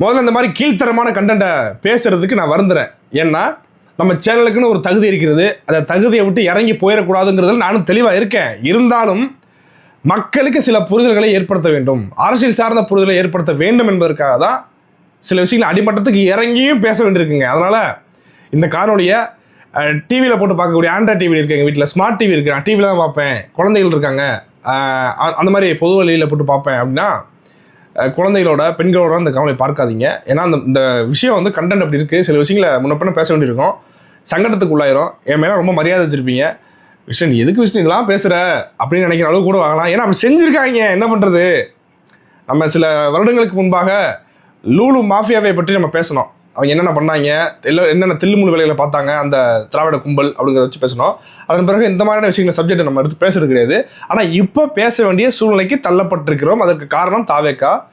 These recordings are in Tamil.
முதல்ல இந்த மாதிரி கீழ்த்தரமான கண்டென்ட்டை பேசுறதுக்கு நான் வருந்துறேன். ஏன்னா நம்ம சேனலுக்குன்னு ஒரு தகுதி இருக்கிறது. அந்த தகுதியை விட்டு இறங்கி போயிடக்கூடாதுங்கிறதுல நானும் தெளிவாக இருக்கேன். இருந்தாலும் மக்களுக்கு சில புரிதல்களை ஏற்படுத்த வேண்டும். அரசியல் சார்ந்த புரிதலை ஏற்படுத்த வேண்டும் என்பதற்காக தான் சில விஷயங்கள் அடிமட்டத்துக்கு இறங்கியும் பேச வேண்டியிருக்குங்க. அதனால் இந்த காணொலியை டிவியில் போட்டு பார்க்கக்கூடிய ஆண்ட்ராய்ட் டிவி இருக்குது எங்கள் வீட்டில் ஸ்மார்ட் டிவி இருக்குது நான் டிவியில் தான் பார்ப்பேன். குழந்தைகள் இருக்காங்க. அந்த மாதிரி பொது வழியில் போட்டு பார்ப்பேன் அப்படின்னா குழந்தைகளோட பெண்களோட அந்த கவலை பார்க்காதீங்க. ஏன்னா அந்த இந்த விஷயம் வந்து கண்டென்ட் அப்படி இருக்குது சில விஷயங்களை முன்ன பின்ன பேச வேண்டியிருக்கும். சங்கடத்துக்கு உள்ளாயிரும். என் மேலே ரொம்ப மரியாதை வச்சுருப்பீங்க. விஷயம் நீ எதுக்கு விஷயம் இதெல்லாம் பேசுகிற அப்படின்னு நினைக்கிற அளவு கூட வாங்கலாம். ஏன்னா அப்படி செஞ்சுருக்காங்க. என்ன பண்ணுறது நம்ம சில வருடங்களுக்கு முன்பாக லூலு மாஃபியாவை பற்றி நம்ம பேசணும். அவங்க என்னென்ன பண்ணாங்க எல்லாம் என்னென்ன தில்லுமுள்ளு வேலைகளை பார்த்தாங்க அந்த திராவிட கும்பல் அப்படிங்கிறத வச்சு பேசணும். அதன் பிறகு இந்த மாதிரியான விஷயங்களை சப்ஜெக்ட் நம்ம எடுத்து பேசுறது கிடையாது. ஆனால் இப்போ பேச வேண்டிய சூழ்நிலைக்கு தள்ளப்பட்டிருக்கிறோம். அதற்கு காரணம் தாவேக்கா.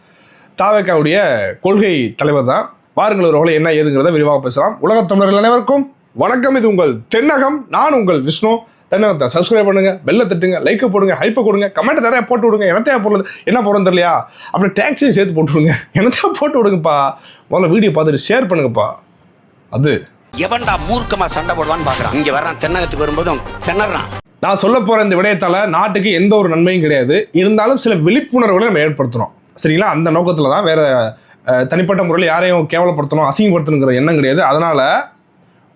தாவேக்காவுடைய கொள்கை தலைவர் தான். வாருங்கள் ஒரு என்ன ஏதுங்கிறத விரிவாக பேசலாம். உலகத் தமிழர்கள் அனைவருக்கும் வணக்கம். இது உங்கள் தென்னகம். நான் உங்கள் விஷ்ணு. தென்னகத்தை சப்ஸ்கிரைப் பண்ணுங்க பெல்ல தட்டுங்க லைக்கை போடுங்க ஹைப்பை கொடுங்க கமெண்ட் நிறைய போட்டு விடுங்க. என்னத்தையா போடுறது? என்ன போடுறது தெரியலையா? அப்படி டேக்ஸையும் சேர்த்து போட்டு விடுங்க. என்னத்தையா போட்டு விடுங்கப்பா? முதல்ல வீடியோ பார்த்துட்டு ஷேர் பண்ணுங்கப்பா. அது. எவன்டா மூர்க்கமா சண்டை போடுவான்னு பாக்குறான். இங்க வர்றான் தென்னகத்துக்கு வரும்போதும் திணறான். நான் சொல்ல போற இந்த விடயத்தால நாட்டுக்கு எந்த ஒரு நன்மையும் கிடையாது. இருந்தாலும் சில விழிப்புணர்வுகளை நம்ம ஏற்படுத்தணும் சரிங்களா? அந்த நோக்கத்தில் தான் வேற தனிப்பட்ட முறையில் யாரையும் கேவலப்படுத்தணும் அசிங்கப்படுத்தணுங்கிற எண்ணம் கிடையாது. அதனால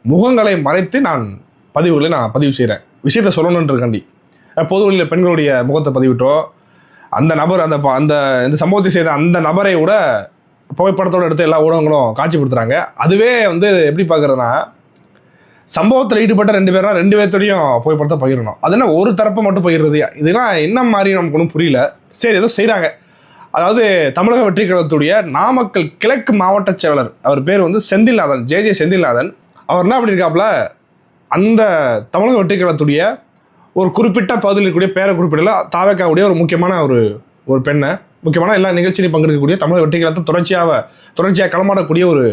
முகங்களை மறைத்து நான் பதிவுகளை நான் பதிவு செய்கிறேன் விஷயத்த சொல்லணுன்றக்காண்டி இருக்காண்டி பொது வழியில் பெண்களுடைய முகத்தை பதிவிட்டோ அந்த நபர் அந்த ப- அந்த இந்த சம்பவத்தை செய்த அந்த நபரை கூட புகைப்படத்தோடு எடுத்து எல்லா ஊடகங்களும் காட்சிப்படுத்துகிறாங்க அதுவே வந்து எப்படி பார்க்குறதுனா சம்பவத்தில் ஈடுபட்ட ரெண்டு பேரும் ரெண்டு பேர்த்தோடையும் புகைப்படத்தை பகிரணும். அது என்ன ஒரு தரப்பை மட்டும் பகிர்றது இதெல்லாம் என்ன மாதிரி நமக்கு ஒன்றும் புரியல. சரி ஏதோ செய்கிறாங்க அதாவது தமிழக வெற்றி கழகத்துடைய நாமக்கல் கிழக்கு மாவட்ட செயலர் அவர் பேர் வந்து செந்தில்நாதன் ஜே ஜே செந்தில்நாதன். அவர் என்ன பண்ணியிருக்காப்புல அந்த தமிழக வெற்றிக்களத்துடைய ஒரு குறிப்பிட்ட பகுதியில் இருக்கக்கூடிய பேரை குறிப்பிடல தாவக்காவுடைய ஒரு முக்கியமான ஒரு ஒரு பெண்ணை. முக்கியமான எல்லா நிகழ்ச்சியிலையும் பங்கெடுக்கக்கூடிய தமிழக வெற்றிக்களத்தை தொடர்ச்சியாக தொடர்ச்சியாக களமாடக்கூடிய ஒரு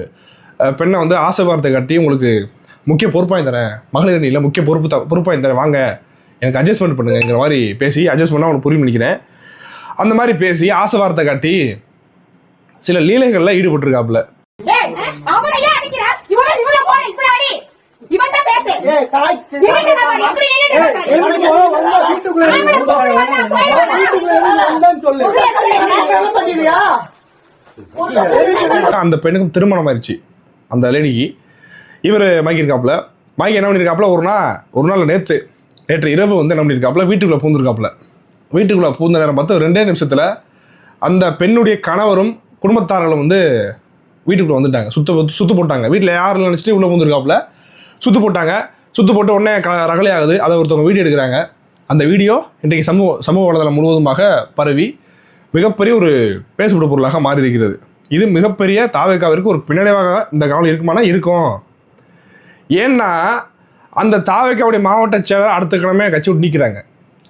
பெண்ணை வந்து ஆசை வார்த்தை காட்டி உங்களுக்கு முக்கிய பொறுப்பாக தரேன். மகளிர் அணியில் முக்கிய பொறுப்பு த பொறுப்பாக தரேன். வாங்க எனக்கு அட்ஜஸ்ட்மெண்ட் பண்ணுங்கிற மாதிரி பேசி அட்ஜஸ்ட் பண்ணால் அவனுக்கு புரியும் நினைக்கிறேன். அந்த மாதிரி பேசி ஆசை வார்த்தை காட்டி சில லீலைகளில் ஈடுபட்டிருக்காப்புல. அந்த பெண்ணுக்கும் திருமணம் ஆயிடுச்சு அந்த லேடிக்கு. இவர் மயக்கிருக்காப்புல மயக்கி என்ன பண்ணியிருக்காப்புல? ஒரு நாள் ஒரு நாள் நேற்று நேற்று இரவு வந்து என்ன பண்ணியிருக்காப்புல? வீட்டுக்குள்ளே பூந்துருக்காப்புல. வீட்டுக்குள்ளே பூந்த நேரம் பார்த்து ரெண்டே நிமிஷத்தில் அந்த பெண்ணுடைய கணவரும் குடும்பத்தார்களும் வந்து வீட்டுக்குள்ளே வந்துட்டாங்க. சுத்த சுத்து போட்டாங்க. வீட்டில் யாரும் நினச்சிட்டு உள்ளே பூந்துருக்காப்புல. சுத்து போட்டாங்க. சுத்து போட்டு உடனே க ரகலை ஆகுது அதை ஒருத்தவங்க வீடியோ எடுக்கிறாங்க. அந்த வீடியோ இன்றைக்கு சமூக சமூக வலைதளம் முழுவதுமாக பரவி மிகப்பெரிய ஒரு பேசப்பட்ட பொருளாக மாறி இருக்கிறது இது மிகப்பெரிய தாவேக்காவிற்கு ஒரு பின்னடைவாக இந்த காலம் இருக்குமானா? இருக்கும். ஏன்னா அந்த தாவேக்காவுடைய மாவட்ட செயலர் அடுத்த கிழமை கட்சி விட்டு நிற்கிறாங்க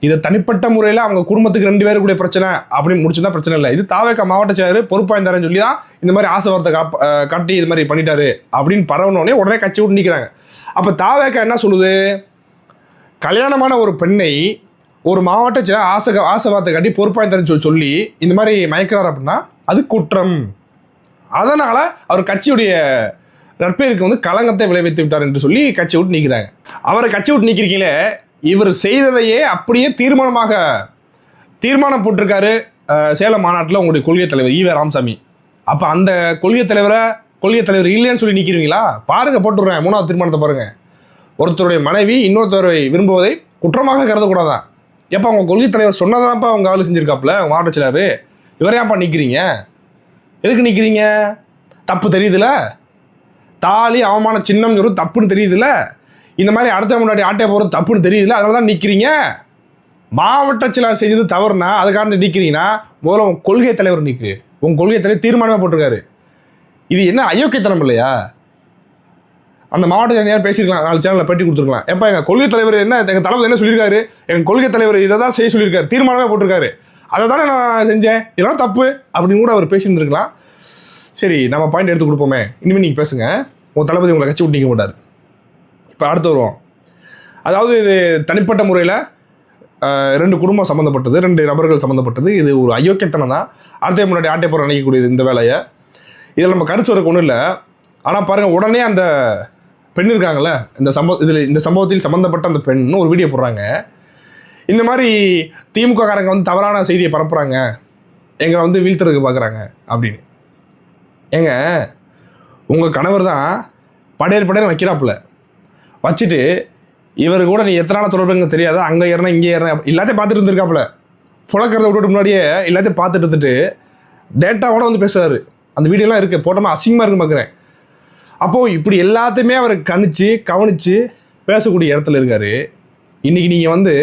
இதை தனிப்பட்ட முறையில் அவங்க குடும்பத்துக்கு ரெண்டு பேரும் கூட பிரச்சனை அப்படின்னு முடிச்சுதான் பிரச்சனை இல்லை. இது தாவேக்கா மாவட்ட செயலர் பொறுப்பாய்ந்தாரன்னு சொல்லி தான் இந்த மாதிரி ஆசை வார்த்தை காப் கட்டி காட்டி இது மாதிரி பண்ணிட்டாரு அப்படின்னு பரவனோடனே உடனே கட்சி விட்டு நிற்கிறாங்க அப்போ தாவேக்கா என்ன சொல்லுது? கல்யாணமான ஒரு பெண்ணை ஒரு மாவட்ட செயலர் ஆசை ஆசை வார்த்தை காட்டி பொறுப்பாய்ந்தாரன்னு சொல்லி சொல்லி இந்த மாதிரி மயக்கிறார் அப்படின்னா அது குற்றம். அதனால் அவர் கட்சியுடைய நட்பேருக்கு வந்து களங்கத்தை விளைவித்து விட்டார் என்று சொல்லி கட்சி விட்டு நிற்கிறாங்க அவரை கட்சி விட்டு நீக்கிறீங்களே இவர் செய்ததையே அப்படியே தீர்மானமாக தீர்மானம் போட்டிருக்காரு சேலம் மாநாட்டில் உங்களுடைய கொள்கை தலைவர் ஈவே ராமசாமி. அப்போ அந்த கொள்கை தலைவரை கொள்கை தலைவர் இல்லைன்னு சொல்லி நிற்கிறீங்களா பாருங்க போட்டுடுறேன். மூணாவது தீர்மானத்தை பாருங்க. ஒருத்தருடைய மனைவி இன்னொருத்தரை விரும்புவதை குற்றமாக கருதக்கூடாதான் எப்போ அவங்க கொள்கை தலைவர் சொன்னதான்ப்பா அவங்க ஆளு செஞ்சிருக்காப்புல? அவங்க மாவட்ட செயலர் இவரையாப்பா ஏன்ப்பா நிற்கிறீங்க எதுக்கு நிற்கிறீங்க தப்பு தெரியுதுல? தாலி அவமான சின்னம் சொல்றது தப்புன்னு தெரியுதுல? இந்த மாதிரி அடுத்த முன்னாடி ஆட்டை போகிறது தப்புன்னு தெரியுதுல? அதனால தான் நிற்கிறீங்க மாவட்ட செயலாளர் செய்தது தவறுனா அதுக்காக நிற்கிறீங்கன்னா முதல்ல உங்கள் கொள்கை தலைவர் நிற்கு உங்கள் கொள்கை தலைவர் தீர்மானமே போட்டிருக்காரு. இது என்ன அயோக்கியத்தனம் இல்லையா? அந்த மாவட்ட செயலாளர் பேசியிருக்கலாம். நாலு சேனலில் பேட்டி கொடுத்துருக்கலாம். எப்போ எங்கள் கொள்கை தலைவர் என்ன எங்கள் தலைவர் என்ன சொல்லியிருக்காரு? எங்கள் கொள்கை தலைவர் இதை தான் செய்ய சொல்லியிருக்காரு. தீர்மானமே போட்டிருக்காரு. அதை தானே நான் செஞ்சேன். இதெல்லாம் தப்பு அப்படின்னு கூட அவர் பேசியிருந்துருக்கலாம். சரி நம்ம பாயிண்ட் எடுத்து கொடுப்போமே. இனிமேல் நீங்கள் பேசுங்க. உங்கள் தளபதி உங்களை கட்சி விட்டு நிற்க மாட்டார். இப்போ அடுத்து வருவோம். அதாவது இது தனிப்பட்ட முறையில் ரெண்டு குடும்பம் சம்மந்தப்பட்டது ரெண்டு நபர்கள் சம்மந்தப்பட்டது இது ஒரு அயோக்கியத்தனம் தான். அடுத்த முன்னாடி ஆட்டை போகிற நினைக்கக்கூடியது இந்த வேலையை. இதில் நம்ம கருத்து வரக்கு ஒன்றும் இல்லை. ஆனால் பாருங்கள் உடனே அந்த பெண் இருக்காங்கள்ல இந்த சம்பவ இதில் இந்த சம்பவத்தில் சம்மந்தப்பட்ட அந்த பெண் ஒரு வீடியோ போடுறாங்க. இந்த மாதிரி திமுக காரங்க வந்து தவறான செய்தியை பரப்புகிறாங்க எங்களை வந்து வீழ்த்துறதுக்கு பார்க்குறாங்க அப்படின்னு. ஏங்க உங்கள் கணவர் தான் படையர் படையர் வைக்கிறாப்புல. வச்சுட்டு இவர் கூட நீ எத்தனை நாள் தொடர்புங்க தெரியாது. அங்கே ஏறினா இங்கே ஏறினா எல்லாத்தையும் பார்த்துட்டு இருந்திருக்காப்புல. புழக்கிறத விட்டுட்டு முன்னாடியே எல்லாத்தையும் பார்த்துட்டு இருந்துட்டு டேட்டாவோட வந்து பேசுகிறாரு அந்த வீடியோலாம் இருக்குது போட்டோமா அசிங்கமாக இருக்குன்னு பார்க்குறேன் அப்போது இப்படி எல்லாத்தையுமே அவர் கணிச்சு கவனித்து பேசக்கூடிய இடத்துல இருக்காரு. இன்றைக்கி நீங்கள் வந்து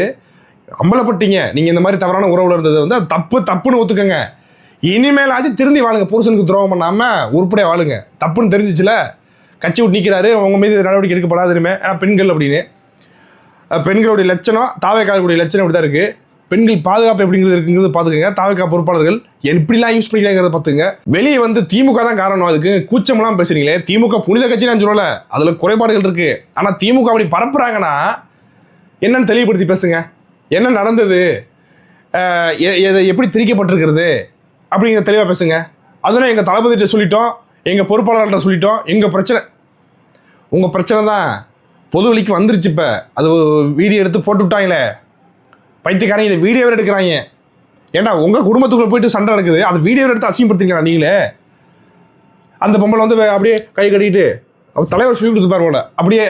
அம்பலப்பட்டீங்க. நீங்கள் இந்த மாதிரி தவறான உறவுல இருந்தது வந்து அது தப்பு தப்புன்னு ஒத்துக்கங்க. இனிமேலாச்சும் திருந்தி வாழுங்க. புருஷனுக்கு துரோகம் பண்ணாமல் உருப்படியாக வாழுங்க. தப்புன்னு தெரிஞ்சிச்சுல? கட்சி விட்டு நிற்கிறாரு உங்கள் மீது நடவடிக்கை எடுக்கப்படாதுமே ஆனால் பெண்கள் அப்படின்னு. பெண்களுடைய லட்சணம் தாவைக்காலுடைய லட்சணம் இப்படி தான் இருக்குது பெண்கள் பாதுகாப்பு எப்படிங்கிறது இருக்குங்கிறது பார்த்துக்கங்க. தாவைக்கா பொறுப்பாளர்கள் எப்படிலாம் யூஸ் பண்ணிக்கிறாங்கிறத பார்த்துங்க வெளியே வந்து திமுக தான் காரணம். அதுக்கு கூச்சமெல்லாம் பேசுறீங்களே. திமுக புனித கட்சி நான் சொல்லலை. அதில் குறைபாடுகள் இருக்குது ஆனால் திமுக அப்படி பரப்புறாங்கன்னா என்னன்னு தெளிவுபடுத்தி பேசுங்க. என்ன நடந்தது? எதை எப்படி திரிக்கப்பட்டிருக்கிறது அப்படிங்கிற தெளிவாக பேசுங்க. அதெல்லாம் எங்கள் தளபதிகிட்ட சொல்லிட்டோம். எங்கள் பொறுப்பாளர்கிட்ட சொல்லிட்டோம். எங்கள் பிரச்சனை? உங்கள் பிரச்சனை தான் பொது வழிக்கு வந்துருச்சு இப்போ. அது வீடியோ எடுத்து போட்டு விட்டாங்களே பைத்தியக்காரங்க இதை வீடியோவே எடுக்கிறாங்க. ஏன்டா உங்கள் குடும்பத்துக்குள்ளே போயிட்டு சண்டை நடக்குது. அது வீடியோவில் எடுத்து அசிங்கப்படுத்திங்களா நீங்களே? அந்த பொம்பளை வந்து அப்படியே கை கட்டிட்டு அவர் தலைவர் சொல்லி கொடுத்து பாருவோட அப்படியே.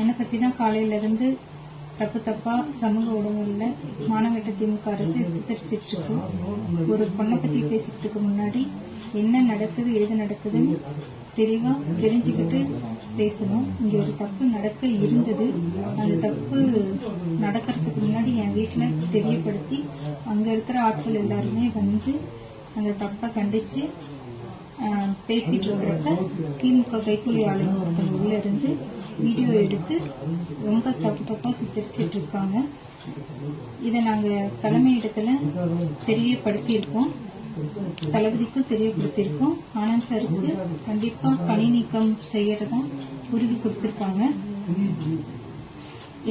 என்னை பற்றி தான் காலையிலேருந்து தப்பு தப்பா சமூக ஊடகங்கள்ல மானகட்ட திமுக அரசு சித்தரிச்சிட்டு இருக்கு. ஒரு பொண்ணை பத்தி பேசுறதுக்கு முன்னாடி என்ன நடக்குது எது நடக்குதுன்னு தெளிவா தெரிஞ்சுக்கிட்டு பேசணும். இங்க ஒரு தப்பு நடக்க இருந்தது. அந்த தப்பு நடக்கிறதுக்கு முன்னாடி என் வீட்டுல தெரியப்படுத்தி அங்க இருக்கிற ஆட்கள் எல்லாருமே வந்து அந்த தப்பை கண்டிச்சு பேசிட்டு இருக்கிறப்ப திமுக கைக்கூலி ஆளுங்க ஒருத்தர் உள்ள இருந்து வீடியோ எடுத்து ரொம்ப தப்பு தப்பா சித்தரிச்சிட்டு இருக்காங்க. இதை நாங்க தலைமையிடத்துல தெரியப்படுத்தியிருக்கோம். தளபதிக்கும் தெரியப்படுத்திருக்கோம் ஆனந்த் சாருக்கு கண்டிப்பா பணி நீக்கம் செய்யறதா உறுதி கொடுத்திருக்காங்க.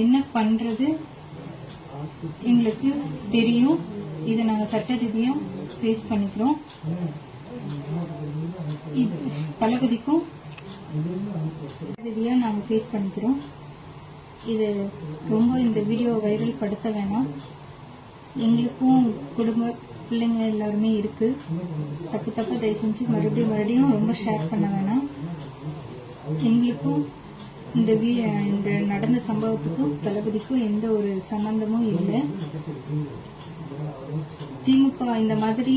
என்ன பண்றது எங்களுக்கு தெரியும். இதை நாங்க சட்ட ரீதியா ஃபேஸ் பண்ணிக்கிறோம். இது தளபதிக்கும் ரீதியா நாங்க ஃபேஸ் பண்ணிக்கிறோம். இது ரொம்ப இந்த வீடியோ வைரல் படுத்த வேணாம். எங்களுக்கும் குடும்ப பிள்ளைங்க எல்லாருமே இருக்கு. தப்பு தப்பு தயவு செஞ்சு மறுபடியும் மறுபடியும் ரொம்ப ஷேர் பண்ண வேணாம். எங்களுக்கும் இந்த வீ இந்த நடந்த சம்பவத்துக்கும் தளபதிக்கும் எந்த ஒரு சம்பந்தமும் இல்லை. திமுக இந்த மாதிரி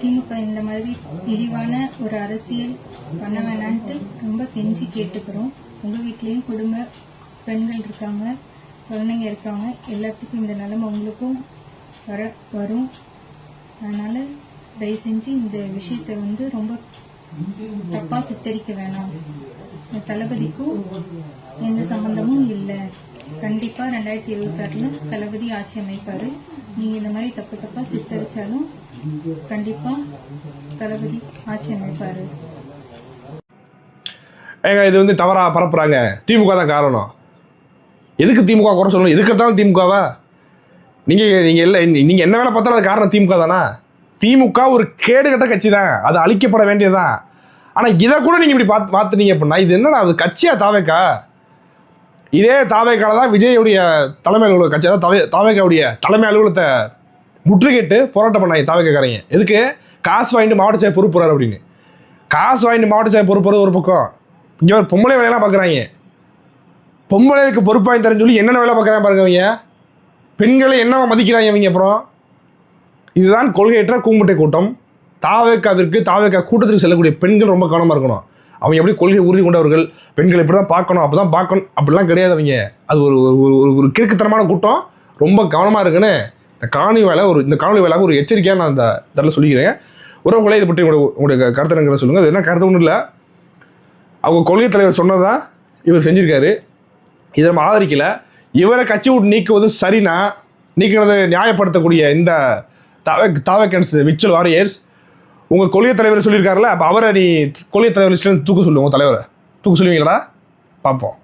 திமுக இந்த மாதிரி விரிவான ஒரு அரசியல் பண்ண வேணான்ட்டு ரொம்ப கெஞ்சி கேட்டுக்கிறோம். உங்க வீட்லயும் குடும்ப பெண்கள் இருக்காங்க குழந்தைங்க இருக்காங்க எல்லாத்துக்கும் இந்த நிலைமை உங்களுக்கும் வர வரும். அதனால தயவு செஞ்சு இந்த விஷயத்தை வந்து ரொம்ப தப்பா சித்தரிக்க வேணாம். இந்த தளபதிக்கும் எந்த சம்பந்தமும் இல்லை. கண்டிப்பா ரெண்டாயிரத்தி இருபத்தி ஆறுல தளபதி ஆட்சி அமைப்பாரு. நீங்க இந்த மாதிரி தப்பு தப்பா சித்தரிச்சாலும் கண்டிப்பா தளபதி ஆட்சி அமைப்பாரு. ஏங்க இது வந்து தவறா பரப்புறாங்க. திமுக தான் காரணம். எதுக்கு திமுக குறை சொல்லணும்? எதுக்கு எடுத்தாலும் திமுகவா? நீங்கள் நீங்கள் இல்லை நீங்கள் என்ன வேலை பார்த்தாலும் அது காரணம் திமுக தானா? திமுக ஒரு கேடுகட்ட கட்சி தான் அது அழிக்கப்பட வேண்டியதுதான். ஆனால் இதை கூட நீங்கள் இப்படி பார்த்து பார்த்துட்டீங்க அப்படின்னா இது என்னடா அது கட்சியா தாவேக்கா? இதே தாவேக்கால தான் விஜயுடைய தலைமை அலுவலக கட்சி அதாவது தாவே தாவேக்காவுடைய தலைமை அலுவலகத்தை முற்றுகிட்டு போராட்டம் பண்ணாங்க தாவேக்காரங்க எதுக்கு? காசு வாங்கிட்டு மாவட்ட செயல் பொறுப்புறாரு அப்படின்னு. காசு வாங்கிட்டு மாவட்ட செயல் பொறுப்புறது ஒரு பக்கம். இங்கே ஒரு பொம்பளை வேலையெல்லாம் பார்க்குறாங்க பொம்பளைகளுக்கு பொறுப்பாக தெரிஞ்சு சொல்லி என்னென்ன வேலை பார்க்குறாங்க பாருங்க அவங்க பெண்களை என்னவா மதிக்கிறாங்க இவங்க அப்புறம்? இதுதான் கொள்கையற்ற கூமுட்டை கூட்டம். தாவேக்காவிற்கு தாவேக்கா கூட்டத்திற்கு செல்லக்கூடிய பெண்கள் ரொம்ப கவனமாக இருக்கணும். அவங்க எப்படி கொள்கை உறுதி கொண்டவர்கள் பெண்களை இப்படி தான் பார்க்கணும் அப்போ தான் பார்க்கணும் அப்படிலாம் கிடையாது அவங்க. அது ஒரு ஒரு ஒரு கிறுக்குத்தனமான கூட்டம். ரொம்ப கவனமாக இருக்குன்னு இந்த காணொலி வேலை ஒரு இந்த காணொலி வேலை ஒரு எச்சரிக்கையாக நான் இந்த தடவை சொல்லிக்கிறேன். உறவுகளை இதை பற்றி உங்களுடைய உங்களுடைய கருத்துங்கிறத சொல்லுங்கள் அது என்ன கருத்து? ஒன்றும் இல்லை. அவங்க கொள்கை தலைவர் சொன்னதான் இவர் செஞ்சிருக்காரு. இதை நம்ம ஆதரிக்கலை. இவரை கட்சி விட்டு நீக்குவது சரினா நீக்கிறது நியாயப்படுத்தக்கூடிய இந்த தாவே தாவேக்கன்ஸ் விச்சல் வாரியர்ஸ் உங்கள் கொள்கை தலைவர் சொல்லியிருக்காருல்ல அப்போ அவரை நீ கொள்கை தலைவர் லிஸ்ட்ல தூக்க சொல்லுவோம் உங்கள் தலைவரை. தூக்க சொல்லுவீங்களா பார்ப்போம்.